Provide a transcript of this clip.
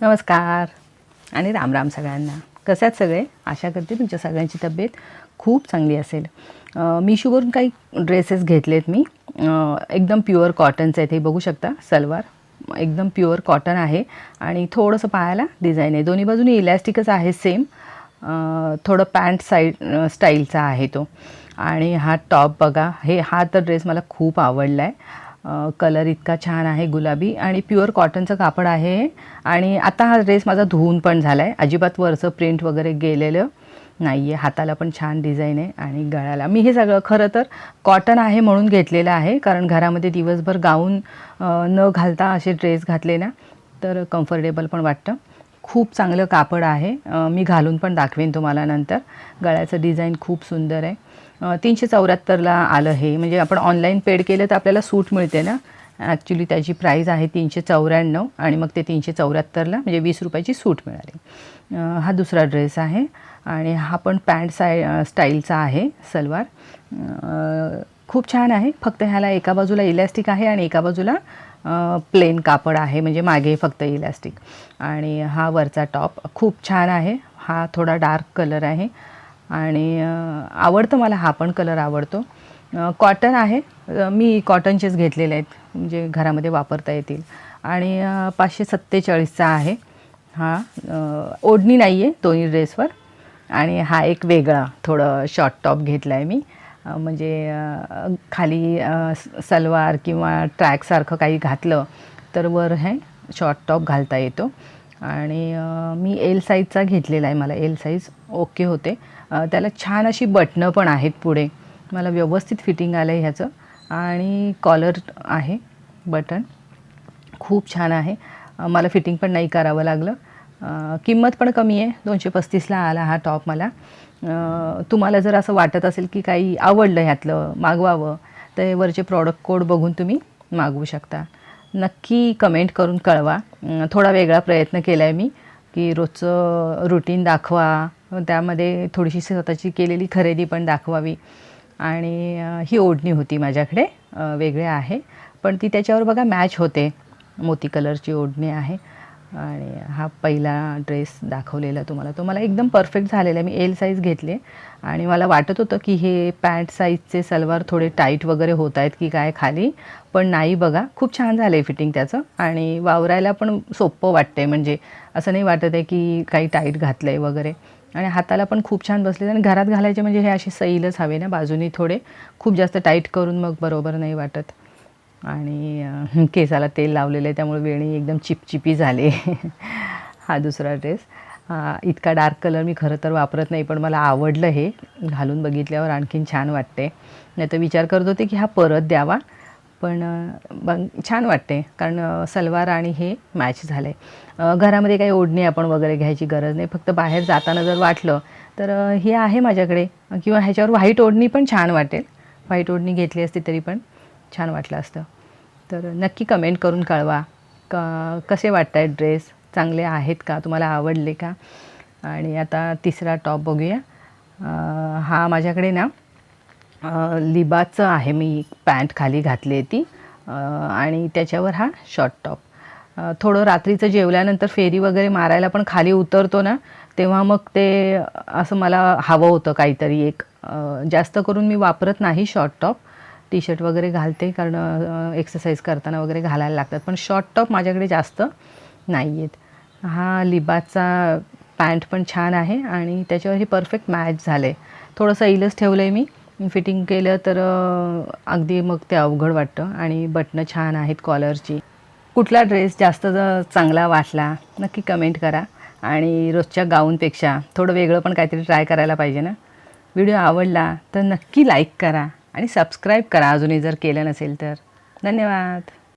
नमस्कार. आणि राम राम सगळ्यांना. कसं आहेत सगळे? आशा करते तुमच्या सगळ्यांची तब्येत खूप चांगली असेल. मीशोवरून मिशोवरून काही ड्रेसेस घेतलेत मी. एकदम प्युअर कॉटनचे आहेत. हे बघू शकता सलवार. एकदम प्युअर कॉटन आहे. आणि थोडंसं पायाला डिझाईन आहे. दोन्ही बाजूनी इलॅस्टिकच आहे सेम. थोडं पॅन्ट साईड स्टाईलचा आहे तो. आणि हा टॉप बघा. हे हा तर ड्रेस मला खूप आवडला आहे कलर इतका छान आहे गुलाबी आणि प्युअर कॉटनचं कापड आहे आणि आता हा ड्रेस माझा धुवून पण झाला आहे अजिबात वरचं प्रिंट वगैरे गेलेलं नाही आहे हाताला पण छान डिझाईन आहे आणि गळ्याला मी हे सगळं खरं तर कॉटन आहे म्हणून घेतलेलं आहे. कारण घरामध्ये दिवसभर गाऊन न घालता असे ड्रेस घातले ना तर कम्फर्टेबल पण वाटतं. खूप चांगलं कापड आहे. मी घालून पण दाखवेन तुम्हाला नंतर. गळ्याचं डिझाईन खूप सुंदर आहे. तीनशे चौऱ्याहत्तरला आलं हे. म्हणजे आपण ऑनलाईन पेड केलं तर आपल्याला सूट मिळते ना? ॲक्च्युली त्याची प्राईज आहे तीनशे चौऱ्याण्णव आणि मग ते तीनशे चौऱ्याहत्तरला म्हणजे वीस रुपयाची सूट मिळाली. हा दुसरा ड्रेस आहे आणि हा पण पॅन्ट साय स्टाईलचा आहे सलवार. खूप छान आहे. फक्त ह्याला एका बाजूला इलॅस्टिक आहे आणि एका बाजूला प्लेन कापड आहे म्हणजे मागे फक्त इलॅस्टिक आणि हा वरचा टॉप खूप छान आहे. हा थोडा डार्क कलर आहे. आणि आवडतं मला हा पण कलर आवडतो. कॉटन आहे. मी कॉटनचेच घेतलेले आहेत. म्हणजे घरामध्ये वापरता येतील. आणि पाचशे सत्तेचाळीसचा आहे. हा ओढणी नाही आहे दोन्ही ड्रेसवर आणि हा एक वेगळा थोडं शॉर्ट टॉप घेतला आहे मी. म्हणजे खाली स- सलवार किंवा ट्रॅकसारखं काही घातलं तर वर हे शॉर्ट टॉप घालता येतो. आणि मी एल साईजचा घेतलेला आहे. मला एल साईज ओके होते. त्याला छान अशी बटणं पण आहेत पुढे. मला व्यवस्थित फिटिंग आलं आहे ह्याचं. आणि कॉलर आहे. बटन खूप छान आहे. मला फिटिंग पण नाही करावं लागलं. किंमत पण कमी आहे. दोनशे पस्तीसला आला हा टॉप मला. तुम्हाला जर असं वाटत असेल की काही आवडलं ह्यातलं मागवावं तर वरचे प्रॉडक्ट कोड बघून तुम्ही मागवू शकता. नक्की कमेंट करून कळवा. थोडा वेगळा प्रयत्न केला आहे मी की रोजचं रुटीन दाखवा. त्यामध्ये थोडीशी स्वतःची केलेली खरेदी पण दाखवावी. आणि ही ओढणी होती माझ्याकडे अं, वेगळे आहे. पण ती त्याच्यावर बघा मॅच होते. मोती कलरची ओढणी आहे. आणि हा पहिला ड्रेस दाखवलेला तुम्हाला. तो मला एकदम परफेक्ट झालेला आहे. मी एल साईज घेतले. आणि मला वाटत होतं की हे पॅन्ट साईजचे सलवार थोडे टाईट वगैरे होत आहेत की काय खाली. पण नाही बघा. खूप छान झालं आहे फिटिंग त्याचं. आणि वावरायला पण सोपं वाटतंय. म्हणजे असं नाही वाटत आहे की काही टाईट घातलं आहे वगैरे. आणि हाताला पण खूप छान बसले आणि घरात घालायचे म्हणजे हे असे सैलच हवे ना बाजूनी थोडे. खूप जास्त टाईट करून मग बरोबर नाही वाटत. आणि केसाला तेल लावलेलं आहे त्यामुळे वेणी एकदम चिपचिपी झाले. हा दुसरा ड्रेस इतका डार्क कलर मी खरं तर वापरत नाही पण मला आवडलं हे. घालून बघितल्यावर आणखीन छान वाटते. नाही तर विचार करत होते की हा परत द्यावा पण बघ छान वाटते. कारण सलवार आणि हे मॅच झालं आहे घरामध्ये काही ओढणी आपण वगैरे घ्यायची गरज नाही. फक्त बाहेर जाताना जर वाटलं तर हे आहे माझ्याकडे. किंवा ह्याच्यावर व्हाईट ओढणी पण छान वाटेल. व्हाईट ओढणी घेतली असती तरी पण छान वाटलं असतं. तर नक्की कमेंट करून कळवा. क कसे वाटत आहेत ड्रेस चांगले आहेत का? तुम्हाला आवडले का? आणि आता तिसरा टॉप बघूया. हा माझ्याकडे ना लिबाचं आहे. मी पॅन्ट खाली घातली आहे ती. आणि त्याच्यावर हा शॉर्ट टॉप थोडं रात्रीचं जेवल्यानंतर फेरी वगैरे मारायला पण खाली उतरतो ना तेव्हा मग ते असं मला हवं होतं काहीतरी एक. जास्त करून मी वापरत नाही शॉर्ट टॉप टी शर्ट वगैरे घालते कारण एक्सरसाइज करताना वगैरे घालायला लागतात. पण शॉर्ट टॉप माझ्याकडे जास्त नाही आहेत हा लिबाचा पॅन्ट पण छान आहे आणि त्याच्यावर हे परफेक्ट मॅच झालं आहे थोडंसं इलच ठेवलं आहे मी. फिटिंग केलं तर अगदी मग ते अवघड वाटतं आणि बटणं छान आहेत कॉलरची कुठला ड्रेस जास्त चांगला वाटला नक्की कमेंट करा. आणि रोजच्या गाऊनपेक्षा थोडं वेगळं पण काहीतरी ट्राय करायला पाहिजे ना. व्हिडिओ आवडला तर नक्की लाईक करा. आणि सबस्क्राईब करा अजूनही जर केलं नसेल तर. धन्यवाद.